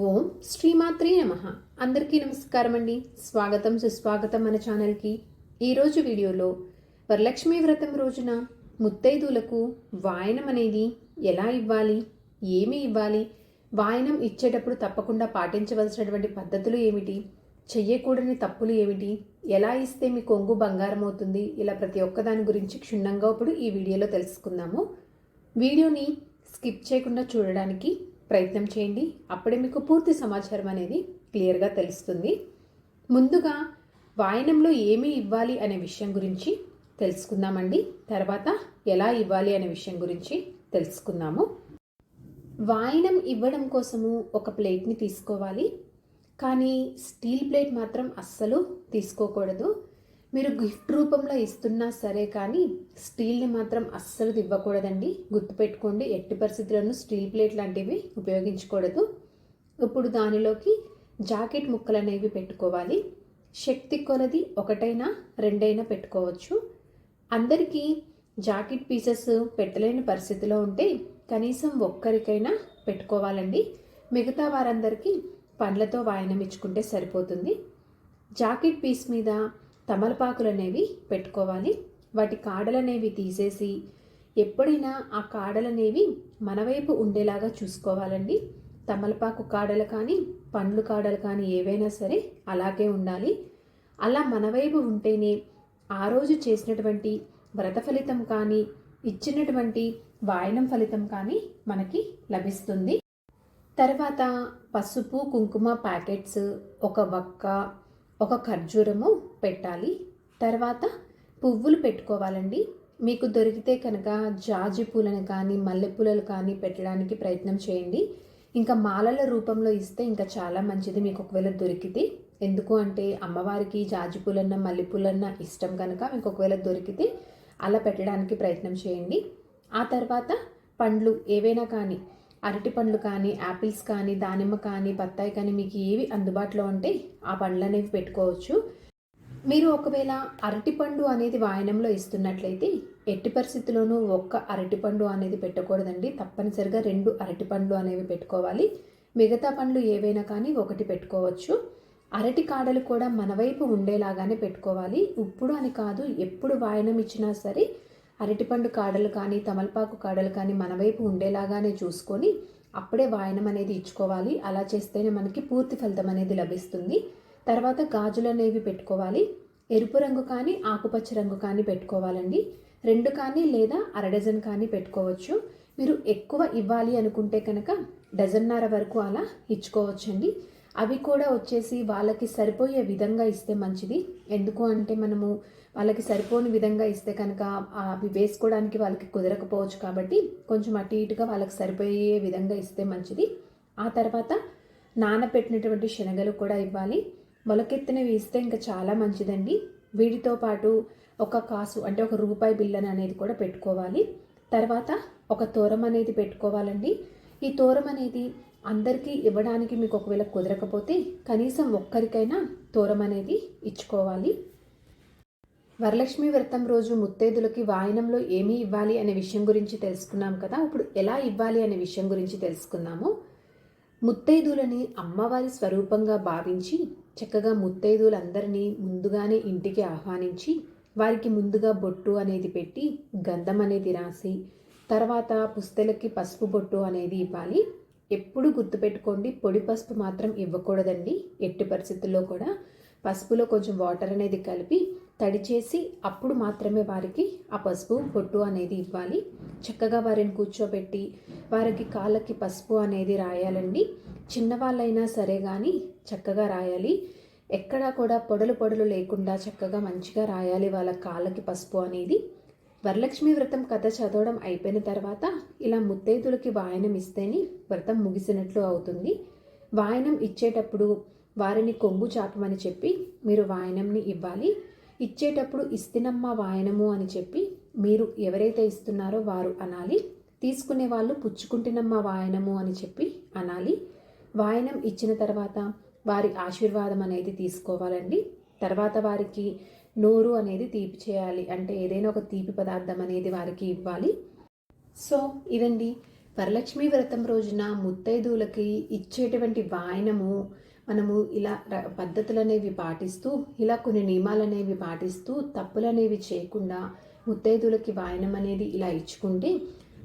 ఓం శ్రీమాత్రే నమ. అందరికీ నమస్కారం అండి స్వాగతం సుస్వాగతం మన ఛానల్కి. ఈరోజు వీడియోలో వరలక్ష్మి వ్రతం రోజున ముత్తైదులకు వాయనం అనేది ఎలా ఇవ్వాలి? ఏమి ఇవ్వాలి? వాయనం ఇచ్చేటప్పుడు తప్పకుండా పాటించవలసినటువంటి పద్ధతులు ఏమిటి? చెయ్యకూడని తప్పులు ఏమిటి? ఎలా ఇస్తే మీ కొంగు బంగారం అవుతుంది? ఇలా ప్రతి ఒక్కదాని గురించి క్షుణ్ణంగా ఇప్పుడు ఈ వీడియోలో తెలుసుకుందాము. వీడియోని స్కిప్ చేయకుండా చూడడానికి ప్రయత్నం చేయండి. అప్పుడే మీకు పూర్తి సమాచారం అనేది క్లియర్గా తెలుస్తుంది. ముందుగా వాయనంలో ఏమి ఇవ్వాలి అనే విషయం గురించి తెలుసుకుందామండి. తర్వాత ఎలా ఇవ్వాలి అనే విషయం గురించి తెలుసుకుందాము. వాయనం ఇవ్వడం కోసము ఒక ప్లేట్ని తీసుకోవాలి. కానీ స్టీల్ ప్లేట్ మాత్రం అస్సలు తీసుకోకూడదు. మీరు గిఫ్ట్ రూపంలో ఇస్తున్నా సరే కానీ స్టీల్ని మాత్రం అస్సలు ఇవ్వకూడదండి. గుర్తుపెట్టుకోండి ఎట్టి పరిస్థితుల్లోనూ స్టీల్ ప్లేట్ లాంటివి ఉపయోగించకూడదు. ఇప్పుడు దానిలోకి జాకెట్ ముక్కలు అనేవి పెట్టుకోవాలి. శక్తి కొలది ఒకటైనా రెండైనా పెట్టుకోవచ్చు. అందరికీ జాకెట్ పీసెస్ పెట్టలేని పరిస్థితిలో ఉంటే కనీసం ఒక్కరికైనా పెట్టుకోవాలండి. మిగతా వారందరికీ పండ్లతో వాయనం ఇచ్చుకుంటే సరిపోతుంది. జాకెట్ పీస్ మీద తమలపాకులు అనేవి పెట్టుకోవాలి. వాటి కాడలు అనేవి తీసేసి ఎప్పుడైనా ఆ కాడలు అనేవి మన వైపు ఉండేలాగా చూసుకోవాలండి. తమలపాకు కాడలు కానీ పండ్లు కాడలు కానీ ఏవైనా సరే అలాగే ఉండాలి. అలా మన వైపు ఉంటేనే ఆ రోజు చేసినటువంటి వ్రత ఫలితం కానీ ఇచ్చినటువంటి వాయనం ఫలితం కానీ మనకి లభిస్తుంది. తర్వాత పసుపు కుంకుమ ప్యాకెట్స్ ఒక వక్క ఒక ఖర్జూరము పెట్టాలి. తర్వాత పువ్వులు పెట్టుకోవాలండి. మీకు దొరికితే కనుక జాజి పూలను కానీ మల్లెపూలను కానీ పెట్టడానికి ప్రయత్నం చేయండి. ఇంకా మాలల రూపంలో ఇస్తే ఇంకా చాలా మంచిది మీకు ఒకవేళ దొరికితే. ఎందుకు అంటే అమ్మవారికి జాజి పూలన్న మల్లెపూలన్న ఇష్టం కనుక మీకు ఒకవేళ దొరికితే అలా పెట్టడానికి ప్రయత్నం చేయండి. ఆ తర్వాత పండ్లు ఏవైనా కానీ అరటి పండ్లు కానీ యాపిల్స్ కానీ దానిమ్మ కానీ బత్తాయి కానీ మీకు ఏవి అందుబాటులో ఉంటే ఆ పండ్లు అనేవి పెట్టుకోవచ్చు. మీరు ఒకవేళ అరటిపండు అనేది వాయనంలో ఇస్తున్నట్లయితే ఎట్టి పరిస్థితుల్లోనూ ఒక్క అరటిపండు అనేది పెట్టకూడదండి. తప్పనిసరిగా రెండు అరటిపండ్లు అనేవి పెట్టుకోవాలి. మిగతా పండ్లు ఏవైనా కానీ ఒకటి పెట్టుకోవచ్చు. అరటి కాడలు కూడా మన వైపు ఉండేలాగానే పెట్టుకోవాలి. ఇప్పుడు అని కాదు ఎప్పుడు వాయనం ఇచ్చినా సరే అరటిపండు కాడలు కానీ తమలపాకు కాడలు కానీ మన వైపు ఉండేలాగానే చూసుకొని అప్పుడే వాయనం అనేది ఇచ్చుకోవాలి. అలా చేస్తేనే మనకి పూర్తి ఫలితం అనేది లభిస్తుంది. తర్వాత గాజులు అనేవి పెట్టుకోవాలి. ఎరుపు రంగు కానీ ఆకుపచ్చ రంగు కానీ పెట్టుకోవాలండి. రెండు కానీ లేదా అర డజన్ కానీ పెట్టుకోవచ్చు. మీరు ఎక్కువ ఇవ్వాలి అనుకుంటే కనుక డజన్నర వరకు అలా ఇచ్చుకోవచ్చండి. అవి కూడా వచ్చేసి వాళ్ళకి సరిపోయే విధంగా ఇస్తే మంచిది. ఎందుకు అంటే మనము వాళ్ళకి సరిపోని విధంగా ఇస్తే కనుక అవి వేసుకోవడానికి వాళ్ళకి కుదరకపోవచ్చు కాబట్టి కొంచెం అటు ఇటుగా వాళ్ళకి సరిపోయే విధంగా ఇస్తే మంచిది. ఆ తర్వాత నానబెట్టినటువంటి శనగలు కూడా ఇవ్వాలి. మొలకెత్తినవి ఇస్తే ఇంకా చాలా మంచిదండి. వీటితో పాటు ఒక కాసు అంటే ఒక రూపాయి బిల్లని అనేది కూడా పెట్టుకోవాలి. తర్వాత ఒక తోరం అనేది పెట్టుకోవాలండి. ఈ తోరం అనేది అందరికీ ఇవ్వడానికి మీకు ఒకవేళ కుదరకపోతే కనీసం ఒక్కరికైనా తోరం అనేది ఇచ్చుకోవాలి. వరలక్ష్మి వ్రతం రోజు ముత్తైదులకి వాయనంలో ఏమి ఇవ్వాలి అనే విషయం గురించి తెలుసుకున్నాం కదా. ఇప్పుడు ఎలా ఇవ్వాలి అనే విషయం గురించి తెలుసుకుందాము. ముత్తైదులని అమ్మవారి స్వరూపంగా భావించి చక్కగా ముత్తైదులందరినీ ముందుగానే ఇంటికి ఆహ్వానించి వారికి ముందుగా బొట్టు అనేది పెట్టి గంధం అనేది రాసి తర్వాత పుస్తలకి పసుపు బొట్టు అనేది ఇవ్వాలి. ఎప్పుడు గుర్తుపెట్టుకోండి పొడి పసుపు మాత్రం ఇవ్వకూడదండి. ఎట్టి పరిస్థితుల్లో కూడా పసుపులో కొంచెం వాటర్ అనేది కలిపి తడి చేసి అప్పుడు మాత్రమే వారికి ఆ పసుపు పొట్టు అనేది ఇవ్వాలి. చక్కగా వారిని కూర్చోబెట్టి వారికి కాళ్ళకి పసుపు అనేది రాయాలండి. చిన్నవాళ్ళైనా సరే కానీ చక్కగా రాయాలి. ఎక్కడా కూడా పొడలు పొడలు లేకుండా చక్కగా మంచిగా రాయాలి వాళ్ళ కాళ్ళకి పసుపు అనేది. వరలక్ష్మి వ్రతం కథ చదవడం అయిపోయిన తర్వాత ఇలా ముత్తైదులకి వాయనం ఇస్తేనే వ్రతం ముగిసినట్లు అవుతుంది. వాయనం ఇచ్చేటప్పుడు వారిని కొంగు చాపమని చెప్పి మీరు వాయనంని ఇవ్వాలి. ఇచ్చేటప్పుడు ఇస్తినమ్మ వాయనము అని చెప్పి మీరు ఎవరైతే ఇస్తున్నారో వారు అనాలి. తీసుకునే వాళ్ళు పుచ్చుకుంటున్నమ్మ వాయనము అని చెప్పి అనాలి. వాయనం ఇచ్చిన తర్వాత వారి ఆశీర్వాదం అనేది తీసుకోవాలండి. తర్వాత వారికి నోరు అనేది తీపి చేయాలి. అంటే ఏదైనా ఒక తీపి పదార్థం అనేది వారికి ఇవ్వాలి. సో ఇదండి వరలక్ష్మి వ్రతం రోజున ముత్తైదువులకి ఇచ్చేటువంటి వాయనము మనము ఇలా ర- పద్ధతులు అనేవి పాటిస్తూ ఇలా కొన్ని నియమాలు అనేవి పాటిస్తూ తప్పులు అనేవి చేయకుండా ముత్తైదులకి వాయనం అనేది ఇలా ఇచ్చుకుంటే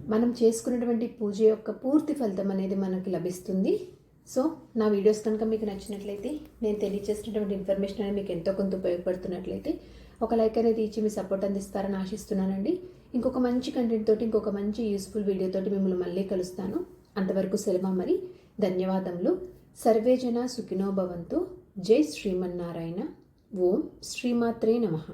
మనం చేసుకున్నటువంటి పూజ యొక్క పూర్తి ఫలితం అనేది మనకి లభిస్తుంది. సో నా వీడియోస్ కనుక మీకు నచ్చినట్లయితే నేను తెలియజేసినటువంటి ఇన్ఫర్మేషన్ అనేది మీకు ఎంతో కొంత ఉపయోగపడుతున్నట్లయితే ఒక లైక్ అనేది ఇచ్చి మీ సపోర్ట్ అందిస్తారని ఆశిస్తున్నానండి. ఇంకొక మంచి కంటెంట్ తోటి ఇంకొక మంచి యూస్ఫుల్ వీడియోతోటి మిమ్మల్ని మళ్ళీ కలుస్తాను. అంతవరకు సెలవు మరి. ధన్యవాదములు. సర్వే జన సుఖినో భవంతు. జై శ్రీమన్నారాయణ. ఓం శ్రీమాత్రే నమః.